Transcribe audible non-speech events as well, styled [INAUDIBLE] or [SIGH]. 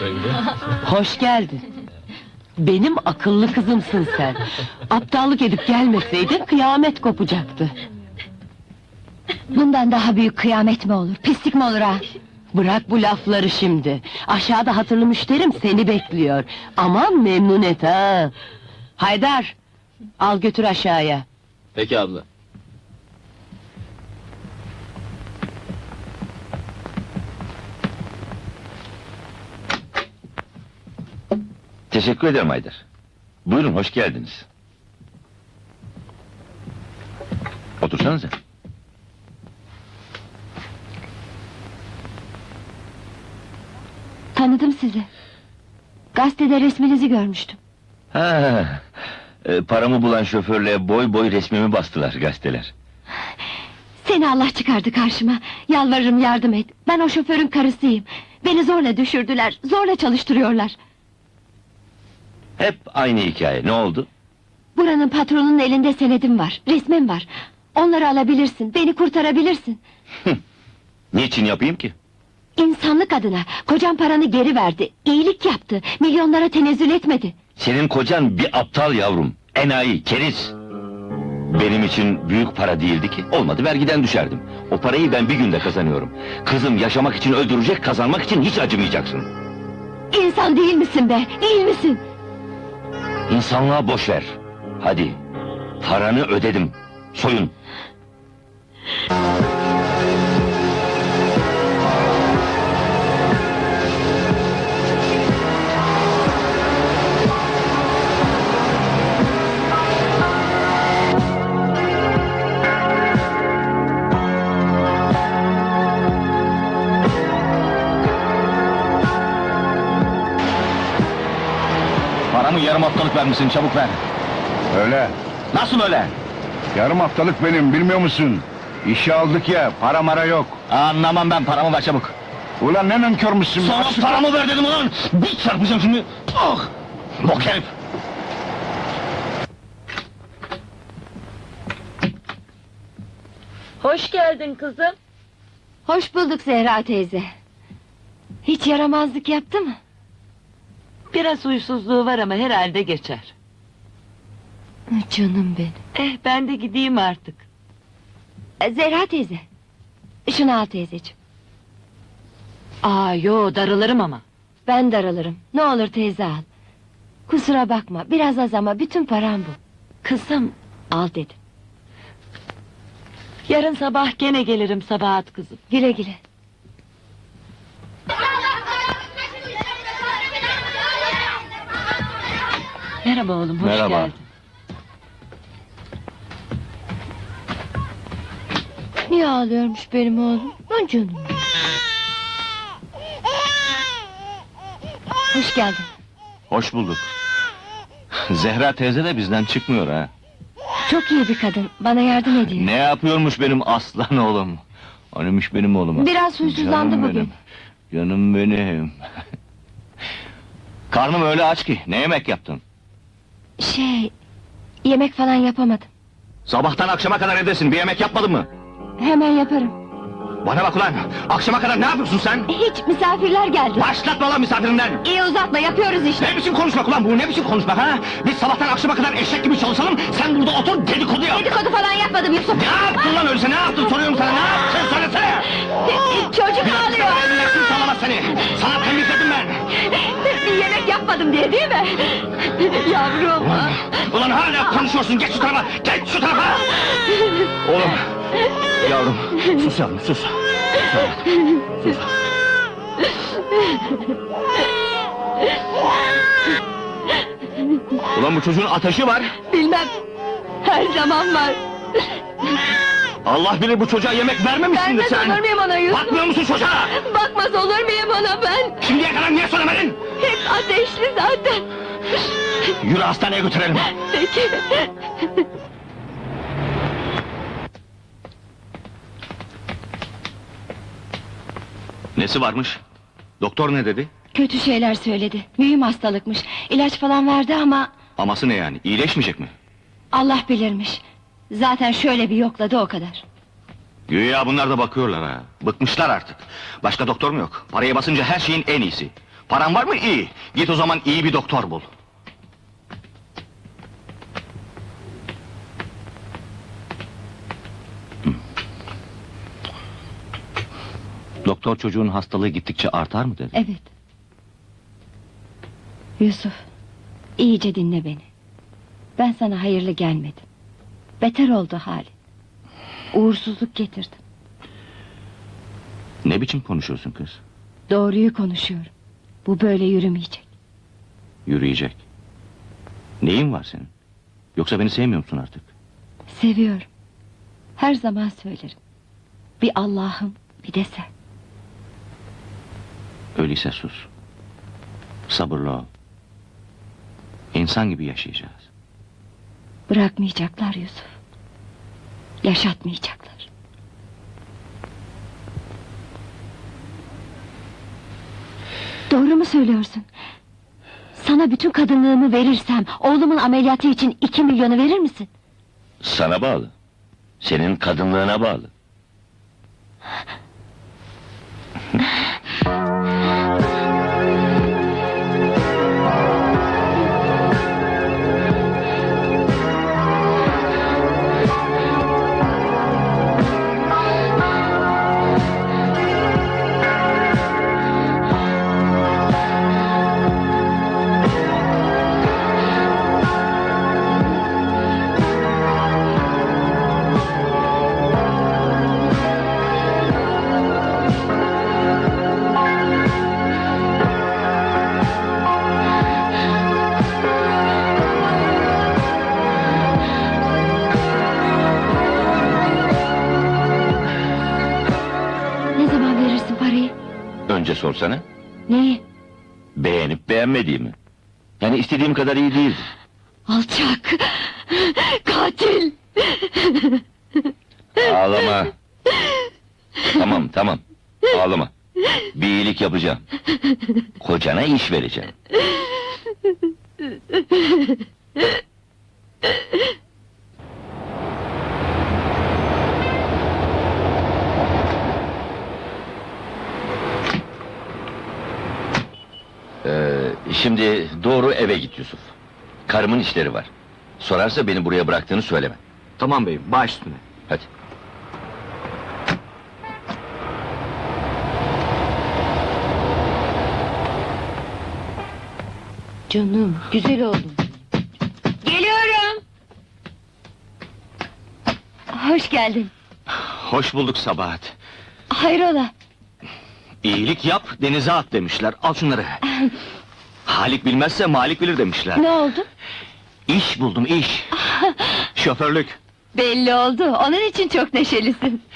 [LAUGHS] Hoş geldin. Benim akıllı kızımsın sen. Aptallık edip gelmeseydin kıyamet kopacaktı. Bundan daha büyük kıyamet mi olur? Pislik mi olur ha? Bırak bu lafları şimdi. Aşağıda hatırlı müşterim seni bekliyor. Aman memnun et ha. Haydar, al götür aşağıya. Peki abla. Teşekkür ederim Haydar. Buyurun hoş geldiniz. Otursanıza. Tanıdım sizi. Gazetede resminizi görmüştüm. Ha, e, paramı bulan şoförle boy boy resmimi bastılar gazeteler. Seni Allah çıkardı karşıma. Yalvarırım yardım et. Ben o şoförün karısıyım. Beni zorla düşürdüler. Zorla çalıştırıyorlar. Hep aynı hikaye. Ne oldu? Buranın patronunun elinde senedim var. Resmim var. Onları alabilirsin. Beni kurtarabilirsin. [LAUGHS] Niçin yapayım ki? İnsanlık adına. Kocam paranı geri verdi. İyilik yaptı. Milyonlara tenezzül etmedi. Senin kocan bir aptal yavrum. Enayi, keriz. Benim için büyük para değildi ki. Olmadı vergiden düşerdim. O parayı ben bir günde kazanıyorum. Kızım yaşamak için öldürecek, kazanmak için hiç acımayacaksın. İnsan değil misin be? Değil misin? İnsanlığa boş ver. Hadi. Paranı ödedim. Soyun. Paramı yarım haftalık vermişsin çabuk ver. Öyle. Nasıl öyle? Yarım haftalık benim bilmiyor musun? İşe aldık ya para mara yok. Anlamam ben paramı ver çabuk. Ulan ne nankörmüşsün? Sana Açık- paramı ver dedim ulan! Bir çarpacağım şimdi! Ah! Bok herif! Hoş geldin kızım. Hoş bulduk Zehra teyze. Hiç yaramazlık yaptı mı? Biraz huysuzluğu var ama herhalde geçer. Canım benim. Eh ben de gideyim artık. E, Zehra teyze. Şunu al teyzeciğim. Aa yo darılırım ama. Ben daralırım. Ne olur teyze al. Kusura bakma biraz az ama bütün param bu. Kızım Al dedim. yarın sabah gene gelirim sabahat kızım. Güle güle. Merhaba oğlum hoş Merhaba. geldin. Niye ağlıyormuş benim oğlum? Lan canım. Hoş geldin. Hoş bulduk. Zehra teyze de bizden çıkmıyor ha. Çok iyi bir kadın. Bana yardım ediyor. Ne yapıyormuş benim aslan oğlum? Anıymış benim oğlum. Biraz huysuzlandı Canım bugün. benim, Canım benim. Karnım öyle aç ki. Ne yemek yaptın? Şey... Yemek falan yapamadım. Sabahtan akşama kadar evdesin. Bir yemek yapmadın mı? Hemen yaparım. Bana bak ulan. Akşama kadar ne yapıyorsun sen? Hiç misafirler geldi. Başlatma lan misafirinden. İyi uzatma yapıyoruz işte. Ne biçim konuşmak ulan bu? Ne biçim konuşmak ha? Biz sabahtan akşama kadar eşek gibi çalışalım. Sen burada otur dedikodu yap. Dedikodu falan yapmadım Yusuf. Ne yaptın lan öyleyse? Ne yaptın? Soruyorum sana. Ne yaptın? Söylesene. Çocuk ağlıyor. elinlersin sağlamaz seni. Sana yemek yapmadım diye değil mi? Yavrum. Ulan, ulan hala konuşuyorsun. Geç şu tarafa. Geç şu tarafa. Oğlum. Yavrum. Sus yavrum sus. Sus. Ulan bu çocuğun ateşi var. Bilmem. Her zaman var. Allah bilir bu çocuğa yemek vermemişsindir Vermez sen. olur muyum ona Yusuf? Bakmıyor musun çocuğa? Bakmaz olur muyum ona ben? Şimdiye kadar niye söylemedin? Hep ateşli zaten. Yürü hastaneye götürelim. Peki. Nesi varmış? Doktor ne dedi? Kötü şeyler söyledi. Mühim hastalıkmış. İlaç falan verdi ama Aması ne yani? İyileşmeyecek mi? Allah bilirmiş. Zaten şöyle bir yokladı o kadar. Güya bunlar da bakıyorlar ha. Bıkmışlar artık. Başka doktor mu yok? Paraya basınca her şeyin en iyisi. Paran var mı? İyi. Git o zaman iyi bir doktor bul. Doktor çocuğun hastalığı gittikçe artar mı dedi? Evet. Yusuf, iyice dinle beni. Ben sana hayırlı gelmedim. Beter oldu hali. Uğursuzluk getirdim. Ne biçim konuşuyorsun kız? Doğruyu konuşuyorum. Bu böyle yürümeyecek. Yürüyecek. Neyin var senin? Yoksa beni sevmiyor musun artık? Seviyorum. Her zaman söylerim. Bir Allah'ım, bir de sen. Öyleyse sus. Sabırlı ol. İnsan gibi yaşayacağız. Bırakmayacaklar Yusuf. Yaşatmayacaklar. Doğru mu söylüyorsun? Sana bütün kadınlığımı verirsem oğlumun ameliyatı için iki milyonu verir misin? Sana bağlı. Senin kadınlığına bağlı. [LAUGHS] sorsana. Neyi? Beğenip beğenmediğimi. Yani istediğim kadar iyi değildi. Alçak! Katil! Ağlama. tamam tamam. Ağlama. Bir iyilik yapacağım. Kocana iş vereceğim. Şimdi doğru eve git Yusuf. Karımın işleri var. Sorarsa beni buraya bıraktığını söyleme. Tamam beyim, baş üstüne. Hadi. Canım, güzel oldum. Geliyorum! Hoş geldin. Hoş bulduk Sabahat. Hayrola? İyilik yap, denize at demişler. Al şunları. [LAUGHS] Halik bilmezse Malik bilir demişler. Ne oldu? İş buldum, iş. [LAUGHS] Şoförlük. Belli oldu. Onun için çok neşelisin.